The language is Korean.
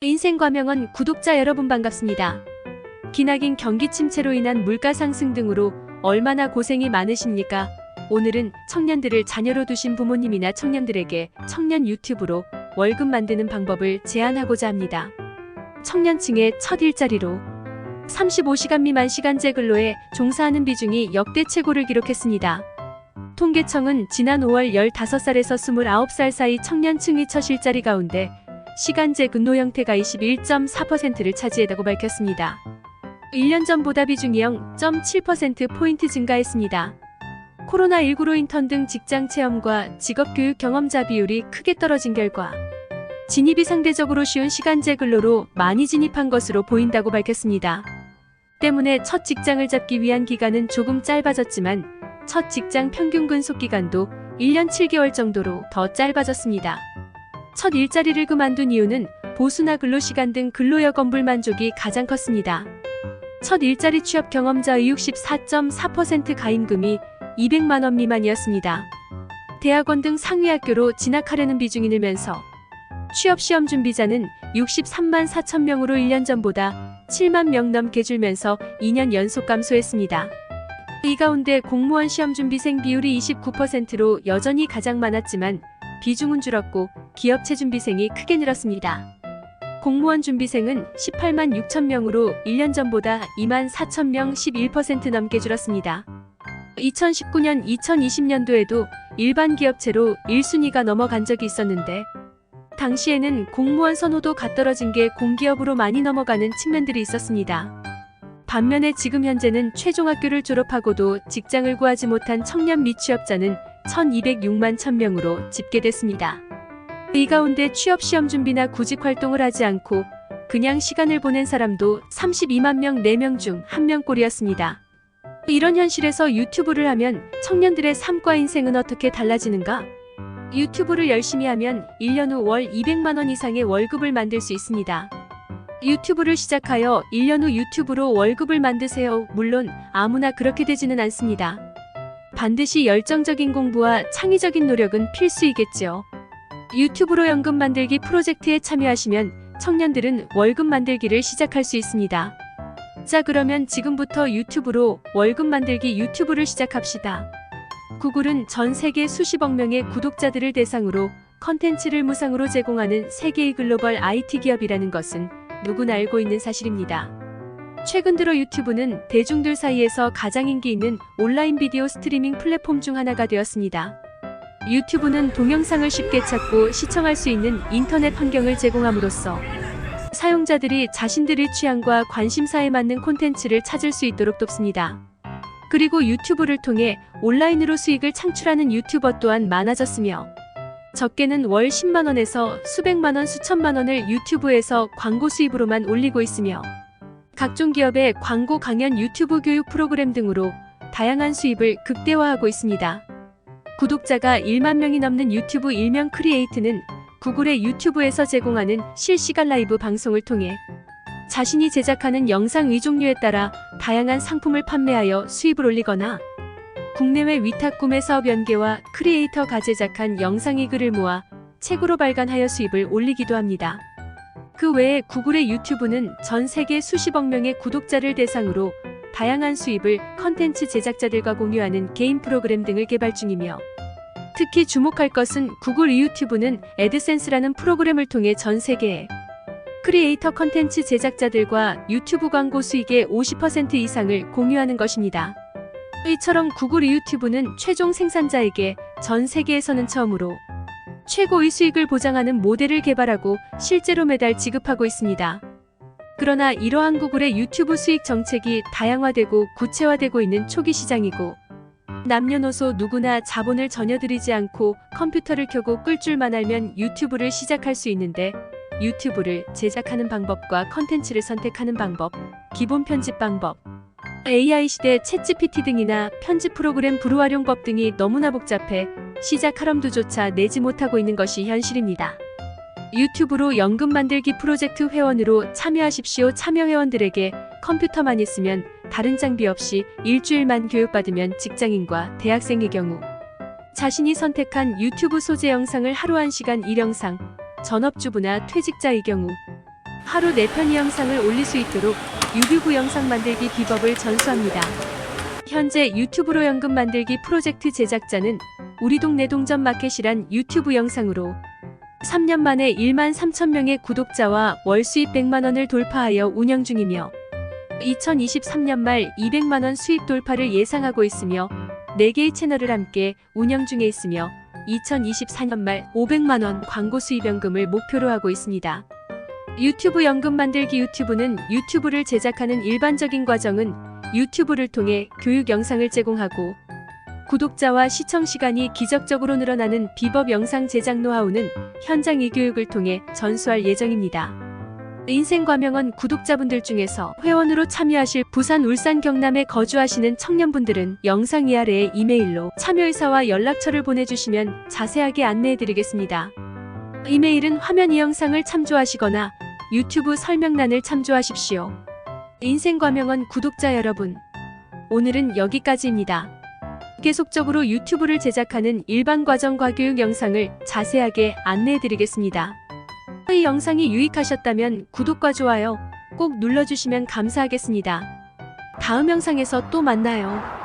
인생과명은 구독자 여러분 반갑습니다. 기나긴 경기 침체로 인한 물가 상승 등으로 얼마나 고생이 많으십니까? 오늘은 청년들을 자녀로 두신 부모님이나 청년들에게 청년 유튜브로 월급 만드는 방법을 제안하고자 합니다. 청년층의 첫 일자리로 35시간 미만 시간제 근로에 종사하는 비중이 역대 최고를 기록했습니다. 통계청은 지난 5월 15살에서 29살 사이 청년층의 첫 일자리 가운데 시간제 근로 형태가 21.4%를 차지했다고 밝혔습니다. 1년 전보다 비중이 0.7%포인트 증가했습니다. 코로나19로 인턴 등 직장 체험과 직업 교육 경험자 비율이 크게 떨어진 결과 진입이 상대적으로 쉬운 시간제 근로로 많이 진입한 것으로 보인다고 밝혔습니다. 때문에 첫 직장을 잡기 위한 기간은 조금 짧아졌지만 첫 직장 평균 근속 기간도 1년 7개월 정도로 더 짧아졌습니다. 첫 일자리를 그만둔 이유는 보수나 근로시간 등 근로여건 불만족이 가장 컸습니다. 첫 일자리 취업 경험자의 64.4% 가임금이 200만 원 미만이었습니다. 대학원 등 상위학교로 진학하려는 비중이 늘면서 취업 시험 준비자는 63만 4천 명으로 1년 전보다 7만 명 넘게 줄면서 2년 연속 감소했습니다. 이 가운데 공무원 시험 준비생 비율이 29%로 여전히 가장 많았지만 비중은 줄었고 기업체 준비생이 크게 늘었습니다. 공무원 준비생은 18만 6천 명으로 1년 전보다 2만 4천 명 11% 넘게 줄었습니다. 2019년 2020년도에도 일반 기업체로 1순위가 넘어간 적이 있었는데 당시에는 공무원 선호도 갓떨어진 게 공기업으로 많이 넘어가는 측면들이 있었습니다. 반면에 지금 현재는 최종학교를 졸업하고도 직장을 구하지 못한 청년 미취업자는 1206만 1000명으로 집계됐습니다. 이 가운데 취업 시험 준비나 구직 활동을 하지 않고 그냥 시간을 보낸 사람도 32만 명 4명 중 1명 꼴이었습니다. 이런 현실에서 유튜브를 하면 청년들의 삶과 인생은 어떻게 달라지는가? 유튜브를 열심히 하면 1년 후 월 200만 원 이상의 월급을 만들 수 있습니다. 유튜브를 시작하여 1년 후 유튜브로 월급을 만드세요. 물론 아무나 그렇게 되지는 않습니다. 반드시 열정적인 공부와 창의적인 노력은 필수이겠죠. 유튜브로 연금 만들기 프로젝트에 참여하시면 청년들은 월급 만들기를 시작할 수 있습니다. 자, 그러면 지금부터 유튜브로 월급 만들기 유튜브를 시작합시다. 구글은 전 세계 수십억 명의 구독자들을 대상으로 컨텐츠를 무상으로 제공하는 세계의 글로벌 IT 기업이라는 것은 누구나 알고 있는 사실입니다. 최근 들어 유튜브는 대중들 사이에서 가장 인기 있는 온라인 비디오 스트리밍 플랫폼 중 하나가 되었습니다. 유튜브는 동영상을 쉽게 찾고 시청할 수 있는 인터넷 환경을 제공함으로써 사용자들이 자신들의 취향과 관심사에 맞는 콘텐츠를 찾을 수 있도록 돕습니다. 그리고 유튜브를 통해 온라인으로 수익을 창출하는 유튜버 또한 많아졌으며 적게는 월 10만원에서 수백만원 수천만원을 유튜브에서 광고 수입으로만 올리고 있으며 각종 기업의 광고 강연 유튜브 교육 프로그램 등으로 다양한 수입을 극대화하고 있습니다. 구독자가 1만 명이 넘는 유튜브 일명 크리에이트는 구글의 유튜브에서 제공하는 실시간 라이브 방송을 통해 자신이 제작하는 영상 의종류에 따라 다양한 상품을 판매하여 수입을 올리거나 국내외 위탁 구매 사업 연계와 크리에이터가 제작한 영상의 글을 모아 책으로 발간하여 수입을 올리기도 합니다. 그 외에 구글의 유튜브는 전 세계 수십억 명의 구독자를 대상으로 다양한 수입을 컨텐츠 제작자들과 공유하는 개인 프로그램 등을 개발 중이며 특히 주목할 것은 구글 유튜브는 애드센스라는 프로그램을 통해 전 세계에 크리에이터 컨텐츠 제작자들과 유튜브 광고 수익의 50% 이상을 공유하는 것입니다. 이처럼 구글 유튜브는 최종 생산자에게 전 세계에서는 처음으로 최고의 수익을 보장하는 모델을 개발하고 실제로 매달 지급하고 있습니다. 그러나 이러한 구글의 유튜브 수익 정책이 다양화되고 구체화되고 있는 초기 시장이고 남녀노소 누구나 자본을 전혀 들이지 않고 컴퓨터를 켜고 끌 줄만 알면 유튜브를 시작할 수 있는데 유튜브를 제작하는 방법과 컨텐츠를 선택하는 방법, 기본 편집 방법, AI 시대 챗GPT 등이나 편집 프로그램 불활용법 등이 너무나 복잡해 시작할 엄두조차 내지 못하고 있는 것이 현실입니다. 유튜브로 연금 만들기 프로젝트 회원으로 참여하십시오. 참여 회원들에게 컴퓨터만 있으면 다른 장비 없이 일주일만 교육받으면 직장인과 대학생의 경우 자신이 선택한 유튜브 소재 영상을 하루 1시간 1영상 전업주부나 퇴직자의 경우 하루 4편의 영상을 올릴 수 있도록 유튜브 영상 만들기 비법을 전수합니다. 현재 유튜브로 연금 만들기 프로젝트 제작자는 우리 동네 동전 마켓이란 유튜브 영상으로 3년 만에 1만 3천 명의 구독자와 월 수입 100만 원을 돌파하여 운영 중이며 2023년 말 200만 원 수입 돌파를 예상하고 있으며 4개의 채널을 함께 운영 중에 있으며 2024년 말 500만 원 광고 수입 연금을 목표로 하고 있습니다. 유튜브 연금 만들기 유튜브는 유튜브를 제작하는 일반적인 과정은 유튜브를 통해 교육 영상을 제공하고 구독자와 시청 시간이 기적적으로 늘어나는 비법 영상 제작 노하우는 현장 이-교육을 통해 전수할 예정입니다. 인생과명원 구독자분들 중에서 회원으로 참여하실 부산, 울산, 경남에 거주하시는 청년분들은 영상 이 아래에 이메일로 참여 의사와 연락처를 보내주시면 자세하게 안내해드리겠습니다. 이메일은 화면 이 영상을 참조하시거나 유튜브 설명란을 참조하십시오. 인생과명원 구독자 여러분, 오늘은 여기까지입니다. 계속적으로 유튜브를 제작하는 일반 과정과 교육 영상을 자세하게 안내해드리겠습니다. 이 영상이 유익하셨다면 구독과 좋아요 꼭 눌러주시면 감사하겠습니다. 다음 영상에서 또 만나요.